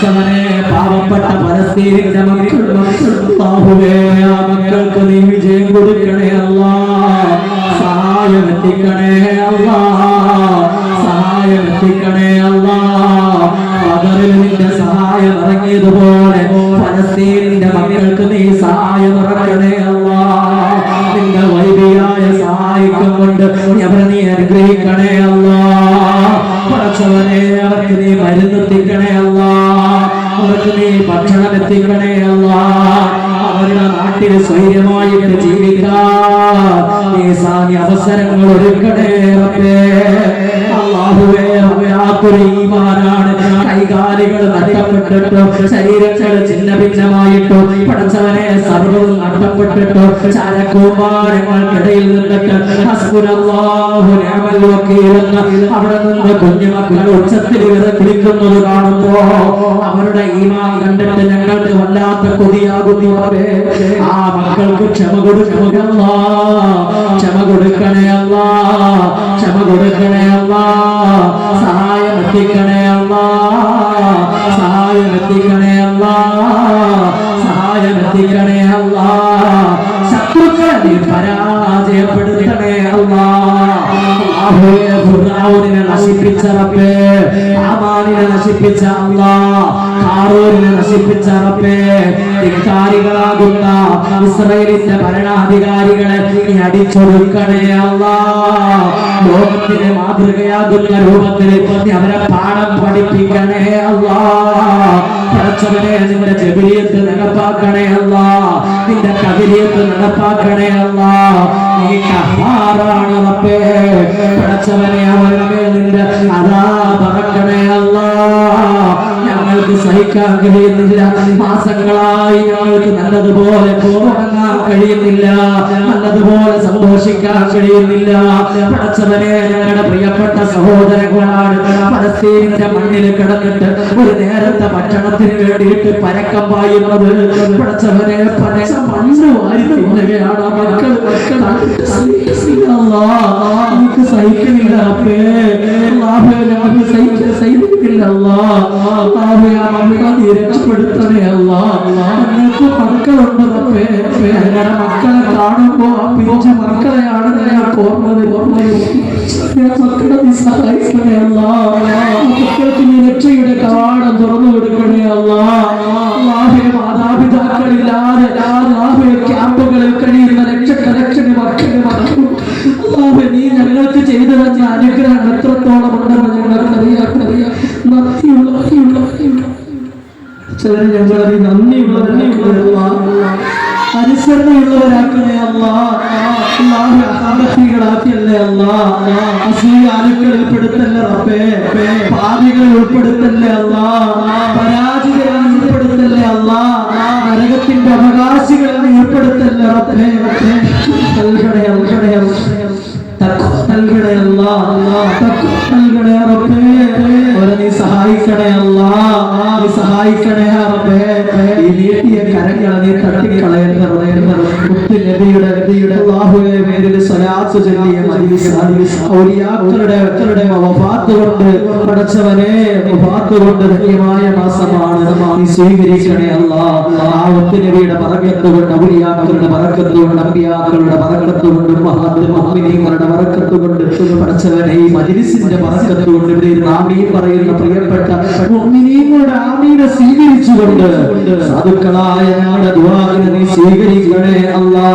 പാവപ്പെട്ട പലസ്തീനിന്റെ മക്കൾ ബാഹുവേ ആ മക്കൾക്ക് നീ വിജയം കൊടുക്കണേ അല്ല. സഹായം എത്തിക്കണേ അല്ല. സഹായം എത്തിക്കണേ അല്ല. പകറിൽ നിന്റെ സഹായം ഇറങ്ങിയതുപോലെ പലസ്തീനിന്റെ മക്കൾക്ക് നീ സഹായം ഇറങ്ങണേ അല്ല. നിന്റെ വൈദിയായ സഹായിക്കും കൊണ്ട് അവരെ നീ അനുഗ്രഹിക്കണേ അല്ല. പടച്ചവനെ അവർക്ക് നീ മരുന്നെത്തിക്കണേ അല്ല. അവർക്ക് നീ ഭക്ഷണം എത്തിക്കണേ അല്ല. അവരുടെ നാട്ടിൽ സ്വൈര്യമായിട്ട് ജീവിക്കാൻ നീ സാന്യ അവസരങ്ങൾ ഒരുക്കണേ. അല്ലാഹുവേ വല്ലാത്തൊരു ഈമാനാണ്. കൈകാലുകൾ നഷ്ടപ്പെട്ടിട്ടോ ശരീരങ്ങൾ ചിന്ന ഭിന്നമായിട്ടോ പടച്ചവനെ സർവവും നഷ്ടപ്പെട്ടിട്ടോ ചാരക്കൂമാരങ്ങൾക്കിടയിൽ നിന്നിട്ട് അവിടെ നിന്ന് കുഞ്ഞുമക്കൾ ഉച്ചത്തിൽ ഇവരെ കുളിക്കുന്നത് കാണുമ്പോ അവരുടെ ഈമാൻ കണ്ടിട്ട് ഞങ്ങൾക്ക് വല്ലാത്ത കൊതിയാകുന്നു ആ മക്കൾക്ക് ക്ഷമ കൊടുക്കണമല്ല ക്ഷമ കൊടുക്കണേ അല്ല. ക്ഷമ കൊടുക്കണേ അല്ല. സഹായം എത്തിക്കണേ സഹായം എത്തിക്കണേ അല്ല. ശത്രുക്കളെ നീ പരാജയപ്പെടുത്തണേ അല്ലാ. അല്ലാഹുവേ, ഫിർഔനിനെ നശിപ്പിച്ച റബ്ബേ ആമാനിനെ നശിപ്പിച്ച അല്ലാ. ഹാറൂനിനെ നശിപ്പിച്ച റബ്ബേ ധിക്കാരികളാകുന്ന ഇസ്രയേലിന്റെ ഭരണാധികാരികളെ നീ അടിച്ചൊടുക്കണേ അല്ലാ. മാതൃകയാകുന്ന രൂപത്തിൽ നീ അവരെ പാഠം പഠിപ്പിക്കണേ അല്ല. പടച്ചവനെ നിന്റെ ജബിലിയത്ത് നടപ്പാക്കണേ അല്ല. നിന്റെ കബിലിയത്ത് നടപ്പാക്കണേ അല്ല. നീ കഹാറാണ് റബ്ബേ. പടച്ചവനെ അവരുടെ നിന്റെ അതാ സഹിക്കാൻ കഴിയുന്നില്ല മാസങ്ങളായി ഞങ്ങൾക്ക് നല്ലതുപോലെ പോകാൻ കഴിയുന്നില്ല നല്ലതുപോലെ സന്തോഷിക്കാൻ കഴിയുന്നില്ല പടച്ചവനെ ഞങ്ങളുടെ പ്രിയപ്പെട്ട സഹോദരങ്ങളാണ് പലസ്തീനിന്റെ മണ്ണിൽ കിടന്നിട്ട് ഒരു നേരത്തെ ഭക്ഷണത്തിന് വേണ്ടിയിട്ട് പരക്കം പായുന്നത് പടച്ചവനെ പരച്ച മണ്ണ് വാരി തിന്നുകയാണ് മക്കൾ മക്കൾ സഹിക്കുന്നില്ല അപ്പേ രക്ഷപ്പെടുത്തണേ അല്ലാ. ഞങ്ങൾക്ക് മക്കളുണ്ട് റബ്ബേ. ഞങ്ങളുടെ മക്കളെ കാണുമ്പോ പിരിച്ച മക്കളെയാണ് ഞങ്ങൾക്ക് ഓർമ്മത് ഓർമ്മയും മക്കളെ നീ സഹായിക്കണേ അല്ലാ. മക്കൾക്ക് നീ രക്ഷയുടെ കവാടം തുറന്നു കൊടുക്കണേ അല്ല മാതാപിതാക്കളില്ലാതെ ക്യാമ്പുകളിൽ കഴിയുന്ന ലക്ഷക്കലക്ഷന് മക്കളെ മക്കളും നീ ഞങ്ങൾക്ക് ചെയ്തു തന്ന ചിലര് ഞങ്ങളെ നന്ദിയുള്ളവരാക്കണേ അനുസരണയുള്ളവരാക്കണേ അല്ലാ അല്ലാഹു അസാമത്തികളാക്കിയല്ലേ അല്ലാ അസൂയ അലുക്കളിൽ പെടുത്തല്ലേ റബ്ബേ. പാപികളിൽ ഉൾപ്പെടുത്തല്ലേ അല്ലാ പരാജിതരിൽ ഉൾപ്പെടുത്തല്ലേ അല്ലാ നരകത്തിന്റെ അവകാശികളിൽ ഉൾപ്പെടുത്തല്ലേ റബ്ബേ. നബിയുടെ നബിയുടെ അല്ലാഹുവേ പേരിൽ സലാത്ത് ചൊല്ലിയ ഔലിയാക്കളുടെ അക്കളുടെ വഫാത്ത് കൊണ്ട് പടച്ചവനെ വഫാത്ത് കൊണ്ട് ധന്യമായ മാസമാണ് സ്വീകരിക്കണേ മുത്ത് നബിയുടെ പറക്കത്ത് കൊണ്ട് ഔലിയാക്കളുടെ പറക്കത്ത് കൊണ്ട് അമ്പിയാക്കളുടെ പറക്കത്ത് കൊണ്ട് മഹത്ത് മുഅ്മിനീങ്ങളുടെ ബറക്കത്ത് കൊണ്ട് പടച്ചവനെ ഈ മജ്ലിസിന്റെ ബറക്കത്ത് കൊണ്ട് ഇവിടെ പറയുന്ന പ്രിയപ്പെട്ട സ്വീകരിച്ചുകൊണ്ട് സാധുക്കളായ ഞങ്ങളുടെ ദുആ നീ സ്വീകരിക്കണേ അല്ലാ.